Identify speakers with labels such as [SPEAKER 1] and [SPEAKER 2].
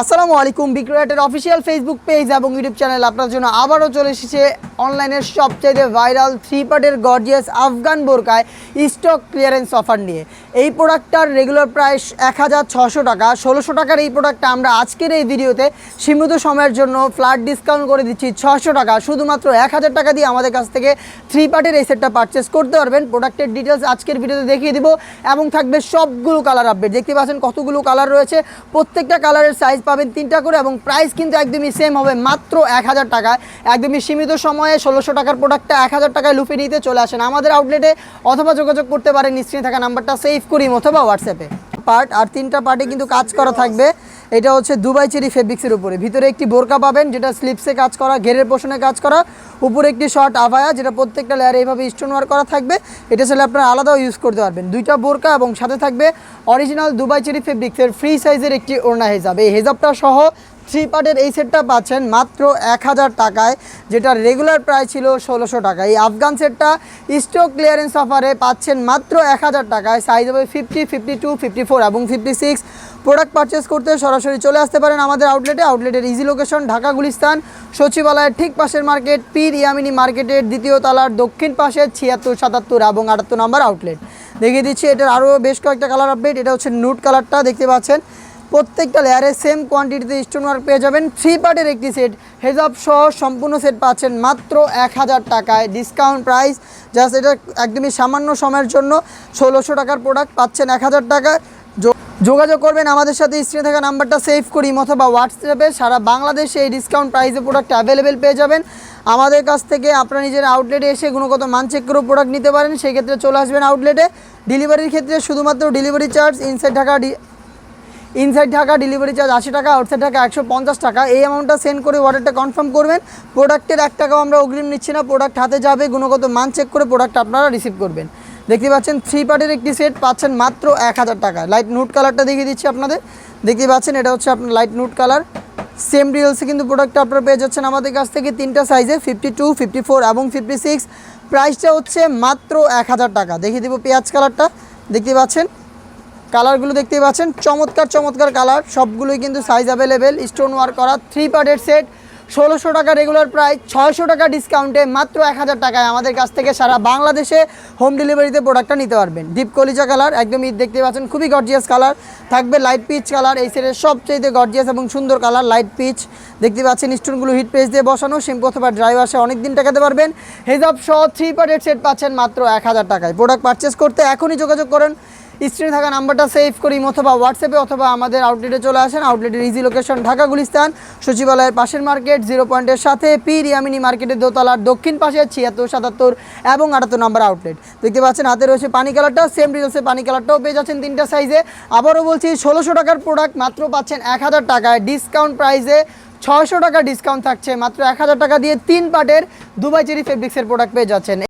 [SPEAKER 1] আসসালামু আলাইকুম বিক্রয়াটের অফিসিয়াল ফেসবুক পেজ এবং ইউটিউব চ্যানেল আপনার জন্য আবারও চলে এসেছে অনলাইনের সবচেয়ে ভাইরাল থ্রি পার্টের গর্জিয়াস আফগান বোরকায় স্টক ক্লিয়ারেন্স অফার নিয়ে। এই প্রোডাক্টটার রেগুলার প্রাইস এক হাজার ছশো টাকা। ষোলোশো টাকার এই প্রোডাক্টটা আমরা আজকের এই ভিডিওতে সীমিত সময়ের জন্য ফ্ল্যাট ডিসকাউন্ট করে দিচ্ছি ছশো টাকা। শুধুমাত্র এক হাজার টাকা দিয়ে আমাদের কাছ থেকে থ্রি পার্টের এই সেটটা পারচেস করতে পারবেন। প্রোডাক্টের ডিটেলস আজকের ভিডিওতে দেখিয়ে দিব এবং থাকবে সবগুলো কালার আপডেট দেখতে পাচ্ছেন কতগুলো কালার রয়েছে। প্রত্যেকটা কালারের সাইজ পাবেন তিনটা করে এবং প্রাইস কিন্তু একদমই সেম হবে মাত্র এক হাজার টাকায়। একদমই সীমিত সময়ে ষোলোশো টাকার প্রোডাক্টটা এক হাজার টাকায় লুপে নিতে চলে আসেন। আমাদের আউটলেটে অথবা যোগাযোগ করতে পারেন স্ক্রিনে থাকা নাম্বারটা সেভ করি অথবা হোয়াটসঅ্যাপে পার্ট আর তিনটা পার্টে কিন্তু কাজ করা থাকবে। এটা হচ্ছে দুবাই চেরি ফেব্রিক্সের উপরে। ভিতরে একটি বোরকা পাবেন যেটা স্লিপসে কাজ করা ঘেরের পোষণে কাজ করা। উপরে একটি শর্ট আভায়া, যেটা প্রত্যেকটা লেয়ারে এইভাবে স্টোন ওয়ার্ক করা থাকবে। এটা ছেলে আপনারা আলাদাও ইউজ করতে পারবেন। দুইটা বোরকা এবং সাথে থাকবে অরিজিনাল দুবাই চেরি ফেব্রিক্সের ফ্রি সাইজের একটি ওড়না হেজাব। এই হেজাবটা সহ থ্রি পার্টের এই সেটটা পাচ্ছেন মাত্র এক হাজার টাকায়, যেটা রেগুলার প্রায় ছিল ষোলোশো টাকা। এই আফগান সেটটা স্টক ক্লিয়ারেন্স অফারে পাচ্ছেন মাত্র এক হাজার টাকায় সাইজ হবে fifty fifty two fifty four এবং ফিফটি সিক্স প্রোডাক্ট পারচেস করতে সরাসরি চলে আসতে পারেন আমাদের আউটলেটে আউটলেটের ইজি লোকেশন ঢাকা গুলিস্তান, সচিবালয়ের ঠিক পাশের মার্কেট পীর ইয়ামিনী মার্কেটের দ্বিতীয় তালার দক্ষিণ পাশে ছিয়াত্তর, সাতাত্তর এবং আটাত্তর নম্বর আউটলেট দেখিয়ে দিচ্ছি, এটার আরও বেশ কয়েকটা কালার আপডেট এটা হচ্ছে নুট কালারটা দেখতে পাচ্ছেন। প্রত্যেকটা লেয়ারে সেম কোয়ান্টিটিতে স্টোন ওয়ার্ক পেয়ে যাবেন। থ্রি পার্টের একটি সেট হেজাব সহ সম্পূর্ণ সেট পাচ্ছেন মাত্র এক হাজার টাকায়। ডিসকাউন্ট প্রাইস জাস্ট এটা একদমই সামান্য সময়ের জন্য। ষোলোশো টাকার প্রোডাক্ট পাচ্ছেন এক হাজার টাকা যো- যোগাযোগ করবেন আমাদের সাথে, স্ক্রিনে থাকা নাম্বারটা সেভ করি অথবা হোয়াটসঅ্যাপে সারা বাংলাদেশে এই ডিসকাউন্ট প্রাইসে প্রোডাক্ট অ্যাভেলেবেল পেয়ে যাবেন। আমাদের কাছ থেকে আপনারা নিজের আউটলেটে এসে গুণগত মান চেক করেও প্রোডাক্ট নিতে পারেন। সেই ক্ষেত্রে চলে আসবেন আউটলেটে ডেলিভারির ক্ষেত্রে শুধুমাত্র delivery charge inside Dhaka inside Dhaka delivery charge আশি টাকা আউটসাইড ঢাকা একশো পঞ্চাশ টাকা। এই অ্যামাউন্টটা সেন্ড করে অর্ডারটা কনফার্ম করবেন। প্রোডাক্টের এক টাকাও আমরা অগ্রিম নিচ্ছি না। প্রোডাক্ট হাতে যাবে, গুণগত মান চেক করে প্রোডাক্ট আপনারা রিসিভ করবেন। দেখতে পাচ্ছেন থ্রি পার্টের একটি সেট পাচ্ছেন মাত্র এক হাজার টাকা। লাইট নুট কালারটা দেখিয়ে দিচ্ছি আপনাদের। দেখতে পাচ্ছেন, এটা হচ্ছে আপনার লাইট নুট কালার সেম ডিটেলসে কিন্তু প্রোডাক্টটা আপনারা পেয়ে যাচ্ছেন আমাদের কাছ থেকে তিনটা সাইজে ফিফটি টু ফিফটি ফোর এবং ফিফটি সিক্স প্রাইসটা হচ্ছে মাত্র এক হাজার টাকা। দেখিয়ে দিব পেঁয়াজ কালারটা দেখতে পাচ্ছেন কালারগুলো দেখতেই পাচ্ছেন, চমৎকার চমৎকার কালার সবগুলোই কিন্তু সাইজ অ্যাভেলেবেল স্টোন ওয়ার্ক করা। থ্রি পার্টের সেট ষোলোশো টাকা রেগুলার প্রাইস ছয়শো টাকা ডিসকাউন্টে মাত্র এক হাজার টাকায় আমাদের কাছ থেকে সারা বাংলাদেশে হোম ডেলিভারিতে প্রোডাক্টটা নিতে পারবেন। ডিপ কলিজা কালার একদম ঈদ দেখতে পাচ্ছেন, খুবই গর্জিয়াস কালার থাকবে লাইট পিচ কালার এই সেটের সবচেয়ে গর্জিয়াস এবং সুন্দর কালার লাইট পিচ দেখতে পাচ্ছেন স্টোনগুলো হিট পেজ দিয়ে বসানো শ্যাম্পু অথবা ড্রাই ওয়াশে অনেক দিন টাকাতে পারবেন। হেজাব সহ থ্রি পার্টের সেট পাচ্ছেন মাত্র এক হাজার টাকায়। প্রোডাক্ট পারচেস করতে এখনই যোগাযোগ করেন। স্ক্রিনে থাকা নাম্বারটা সেভ করি অথবা হোয়াটসঅ্যাপে অথবা আমাদের আউটলেটে চলে আসেন। আউটলেটের ইজি লোকেশন ঢাকা গুলিস্তান, সচিবালয়ের পাশের মার্কেট জিরো পয়েন্টের সাথে পি রিয়ামিনি মার্কেটের দোতলার দক্ষিণ পাশে ছিয়াত্তর, সাতাত্তর এবং আটাত্তর নম্বর আউটলেট দেখতে পাচ্ছেন, হাতে রয়েছে পানি কালারটা সেম ডিটেলসে পানি কালারটাও পেয়ে যাচ্ছেন তিনটা সাইজে আবারও বলছি, ষোলোশো টাকার প্রোডাক্ট মাত্র পাচ্ছেন এক হাজার টাকায়। ডিসকাউন্ট প্রাইসে ছয়শো টাকা ডিসকাউন্ট থাকছে, মাত্র এক হাজার টাকা দিয়ে তিন পার্টের দুবাই চেরি ফেব্রিক্সের প্রোডাক্ট পেয়ে যাচ্ছেন।